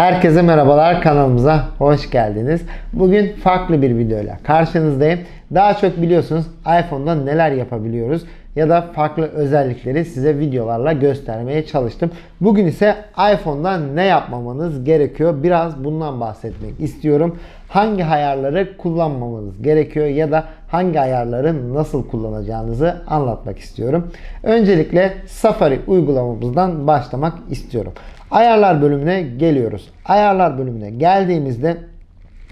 Herkese merhabalar kanalımıza hoş geldiniz. Bugün farklı bir videoyla karşınızdayım. Daha çok biliyorsunuz iPhone'da neler yapabiliyoruz ya da farklı özellikleri size videolarla göstermeye çalıştım. Bugün ise iPhone'da ne yapmamanız gerekiyor biraz bundan bahsetmek istiyorum. Hangi ayarları kullanmamanız gerekiyor ya da hangi ayarları nasıl kullanacağınızı anlatmak istiyorum. Öncelikle Safari uygulamamızdan başlamak istiyorum. Ayarlar bölümüne geliyoruz. Ayarlar bölümüne geldiğimizde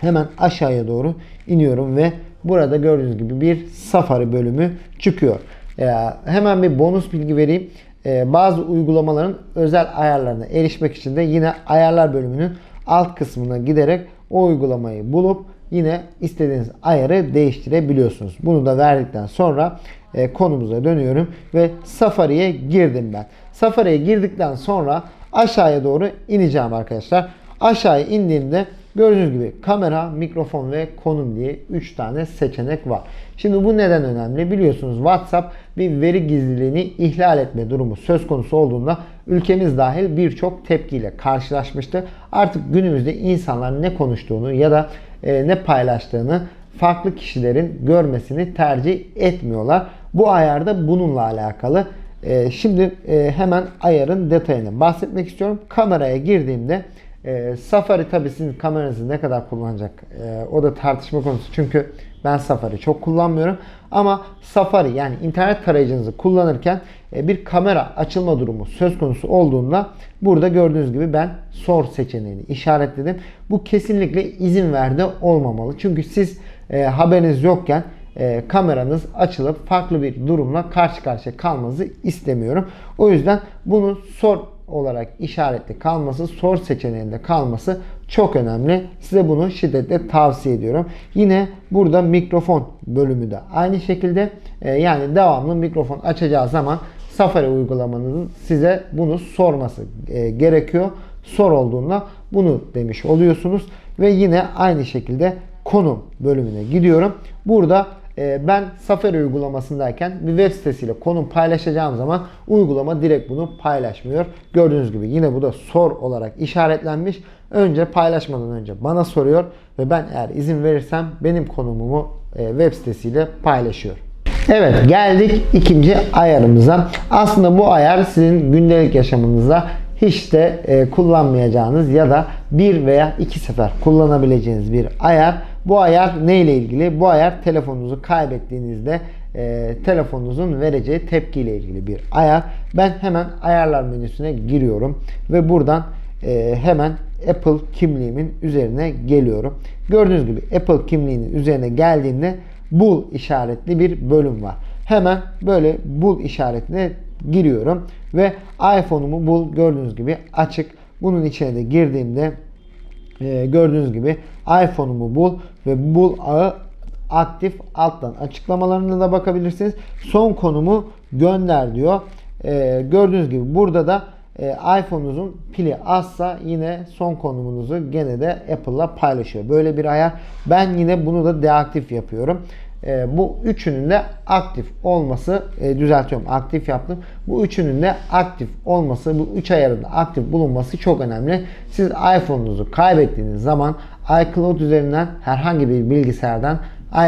hemen aşağıya doğru iniyorum ve burada gördüğünüz gibi bir Safari bölümü çıkıyor. Ee, hemen bir bonus bilgi vereyim. Ee, bazı uygulamaların özel ayarlarına erişmek için de yine ayarlar bölümünün alt kısmına giderek o uygulamayı bulup yine istediğiniz ayarı değiştirebiliyorsunuz. Bunu da verdikten sonra e, konumuza dönüyorum ve Safari'ye girdim ben. Safari'ye girdikten sonra aşağıya doğru ineceğim arkadaşlar. Aşağıya indiğimde gördüğünüz gibi kamera, mikrofon ve konum diye 3 tane seçenek var. Şimdi bu neden önemli? Biliyorsunuz WhatsApp bir veri gizliliğini ihlal etme durumu söz konusu olduğunda ülkemiz dahil birçok tepkiyle karşılaşmıştı. Artık günümüzde insanlar ne konuştuğunu ya da e, ne paylaştığını farklı kişilerin görmesini tercih etmiyorlar. Bu ayarda bununla alakalı. E, şimdi e, hemen ayarın detayını bahsetmek istiyorum. Kameraya girdiğimde e, Safari tabii sizin kameranızı ne kadar kullanacak e, o da tartışma konusu. Çünkü ben Safari çok kullanmıyorum. Ama Safari yani internet tarayıcınızı kullanırken bir kamera açılma durumu söz konusu olduğunda burada gördüğünüz gibi ben sor seçeneğini işaretledim. Bu kesinlikle izin verdi olmamalı. Çünkü siz haberiniz yokken e, kameranız açılıp farklı bir durumla karşı karşıya kalmanızı istemiyorum. O yüzden bunu sor olarak işaretli kalması, sor seçeneğinde kalması çok önemli. Size bunu şiddetle tavsiye ediyorum. Yine burada mikrofon bölümü de aynı şekilde e, yani devamlı mikrofon açacağı zaman Safari uygulamanızın size bunu sorması e, gerekiyor. Sor olduğunda bunu demiş oluyorsunuz ve yine aynı şekilde konum bölümüne gidiyorum. Burada ben Safari uygulamasındayken bir web sitesiyle konum paylaşacağım zaman uygulama direkt bunu paylaşmıyor. Gördüğünüz gibi yine bu da sor olarak işaretlenmiş. Önce paylaşmadan önce bana soruyor ve ben eğer izin verirsem benim konumumu e, web sitesiyle paylaşıyor. Evet geldik ikinci ayarımıza. Aslında bu ayar sizin gündelik yaşamınızda hiç de e, kullanmayacağınız ya da bir veya iki sefer kullanabileceğiniz bir ayar. Bu ayar ne ile ilgili? Bu ayar telefonunuzu kaybettiğinizde e, telefonunuzun vereceği tepkiyle ilgili bir ayar. Ben hemen ayarlar menüsüne giriyorum ve buradan e, hemen Apple kimliğimin üzerine geliyorum. Gördüğünüz gibi Apple kimliğinin üzerine geldiğimde bul işaretli bir bölüm var. Hemen böyle bul işaretine giriyorum ve iPhone'umu bul gördüğünüz gibi açık. Bunun içine de girdiğimde e, gördüğünüz gibi iPhone'umu bul ve bul ağı aktif alttan açıklamalarına da bakabilirsiniz. Son konumu gönder diyor. E, gördüğünüz gibi burada da e, iPhone'unuzun pili azsa yine son konumunuzu gene de Apple'la paylaşıyor. Böyle bir ayar. Ben yine bunu da deaktif yapıyorum. E, bu üçünün de aktif olması e, düzeltiyorum aktif yaptım. Bu üçünün de aktif olması bu üç ayarın aktif bulunması çok önemli. Siz iPhone'unuzu kaybettiğiniz zaman iCloud üzerinden herhangi bir bilgisayardan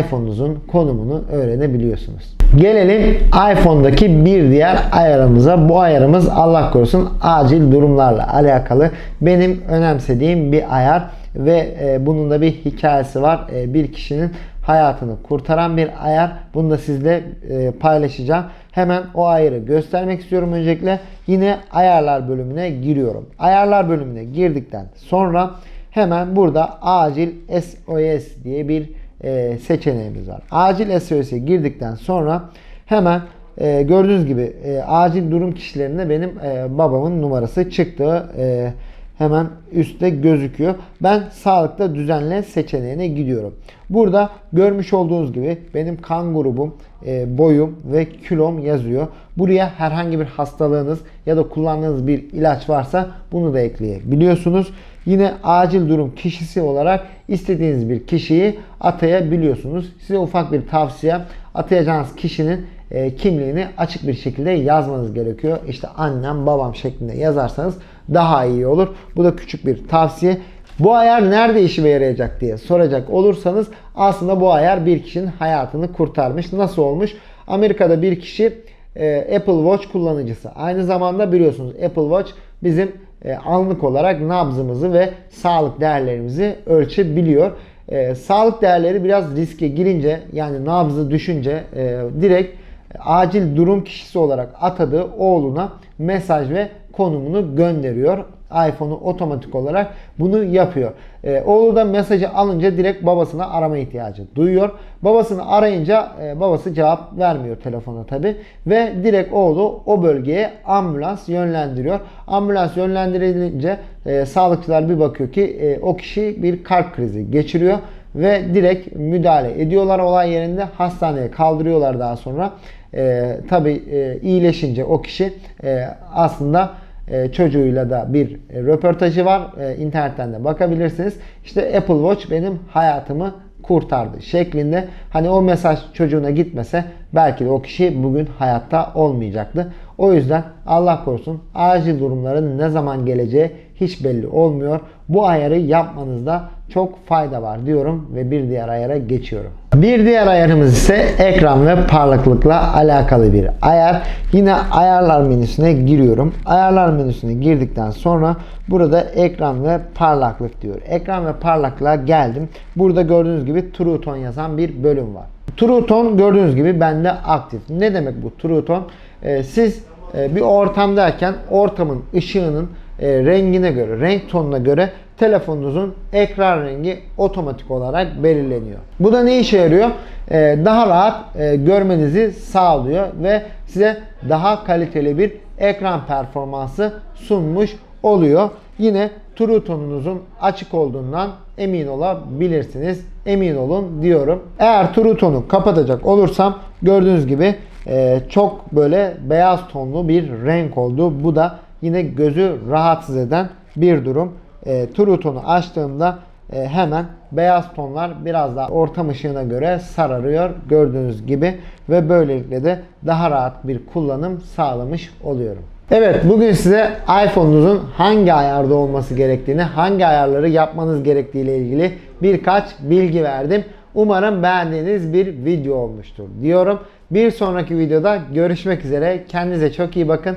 iPhone'unuzun konumunu öğrenebiliyorsunuz. Gelelim iPhone'daki bir diğer ayarımıza. Bu ayarımız Allah korusun acil durumlarla alakalı. Benim önemsediğim bir ayar ve e, bunun da bir hikayesi var. E, bir kişinin hayatını kurtaran bir ayar. Bunu da sizle e, paylaşacağım. Hemen o ayarı göstermek istiyorum öncelikle. Yine ayarlar bölümüne giriyorum. Ayarlar bölümüne girdikten sonra hemen burada acil SOS diye bir e, seçeneğimiz var. Acil SOS'e girdikten sonra hemen e, gördüğünüz gibi acil durum kişilerinde benim babamın numarası çıktı. E, hemen üstte gözüküyor. Ben sağlıkta düzenle seçeneğine gidiyorum. Burada görmüş olduğunuz gibi benim kan grubum, e, boyum ve kilom yazıyor. Buraya herhangi bir hastalığınız ya da kullandığınız bir ilaç varsa bunu da ekleyebiliyorsunuz. Yine acil durum kişisi olarak istediğiniz bir kişiyi atayabiliyorsunuz. Size ufak bir tavsiye atayacağınız kişinin e, kimliğini açık bir şekilde yazmanız gerekiyor. İşte annem babam şeklinde yazarsanız daha iyi olur. Bu da küçük bir tavsiye. Bu ayar nerede işime yarayacak diye soracak olursanız aslında bu ayar bir kişinin hayatını kurtarmış. Nasıl olmuş? Amerika'da bir kişi e, Apple Watch kullanıcısı. Aynı zamanda biliyorsunuz Apple Watch bizim e, anlık olarak nabzımızı ve sağlık değerlerimizi ölçebiliyor. E, sağlık değerleri biraz riske girince yani nabzı düşünce e, direkt acil durum kişisi olarak atadığı oğluna mesaj ve konumunu gönderiyor. iPhone'u otomatik olarak bunu yapıyor. Ee, oğlu da mesajı alınca direkt babasına arama ihtiyacı duyuyor. Babasını arayınca e, babası cevap vermiyor telefona tabi ve direkt oğlu o bölgeye ambulans yönlendiriyor. Ambulans yönlendirilince e, sağlıkçılar bir bakıyor ki e, o kişi bir kalp krizi geçiriyor ve direkt müdahale ediyorlar olay yerinde hastaneye kaldırıyorlar daha sonra. E, tabi e, iyileşince o kişi e, aslında e, çocuğuyla da bir e, röportajı var. E, internetten de bakabilirsiniz. İşte Apple Watch benim hayatımı kurtardı şeklinde. Hani o mesaj çocuğuna gitmese belki de o kişi bugün hayatta olmayacaktı. O yüzden Allah korusun acil durumların ne zaman geleceği hiç belli olmuyor. Bu ayarı yapmanızda çok fayda var diyorum ve bir diğer ayara geçiyorum. Bir diğer ayarımız ise ekran ve parlaklıkla alakalı bir ayar. Yine ayarlar menüsüne giriyorum. Ayarlar menüsüne girdikten sonra burada ekran ve parlaklık diyor. Ekran ve parlaklığa geldim. Burada gördüğünüz gibi True Tone yazan bir bölüm var. True Tone gördüğünüz gibi bende aktif. Ne demek bu True Tone? Ee, siz e, bir ortamdayken ortamın ışığının e, rengine göre, renk tonuna göre telefonunuzun ekran rengi otomatik olarak belirleniyor. Bu da ne işe yarıyor? E, daha rahat e, görmenizi sağlıyor ve size daha kaliteli bir ekran performansı sunmuş oluyor. Yine True tonunuzun açık olduğundan emin olabilirsiniz. Emin olun diyorum. Eğer True tonu kapatacak olursam gördüğünüz gibi e, çok böyle beyaz tonlu bir renk oldu. Bu da yine gözü rahatsız eden bir durum. E, True tonu açtığımda e, hemen beyaz tonlar biraz daha ortam ışığına göre sararıyor gördüğünüz gibi ve böylelikle de daha rahat bir kullanım sağlamış oluyorum. Evet bugün size iPhone'unuzun hangi ayarda olması gerektiğini, hangi ayarları yapmanız gerektiği ile ilgili birkaç bilgi verdim. Umarım beğendiğiniz bir video olmuştur diyorum. Bir sonraki videoda görüşmek üzere. Kendinize çok iyi bakın.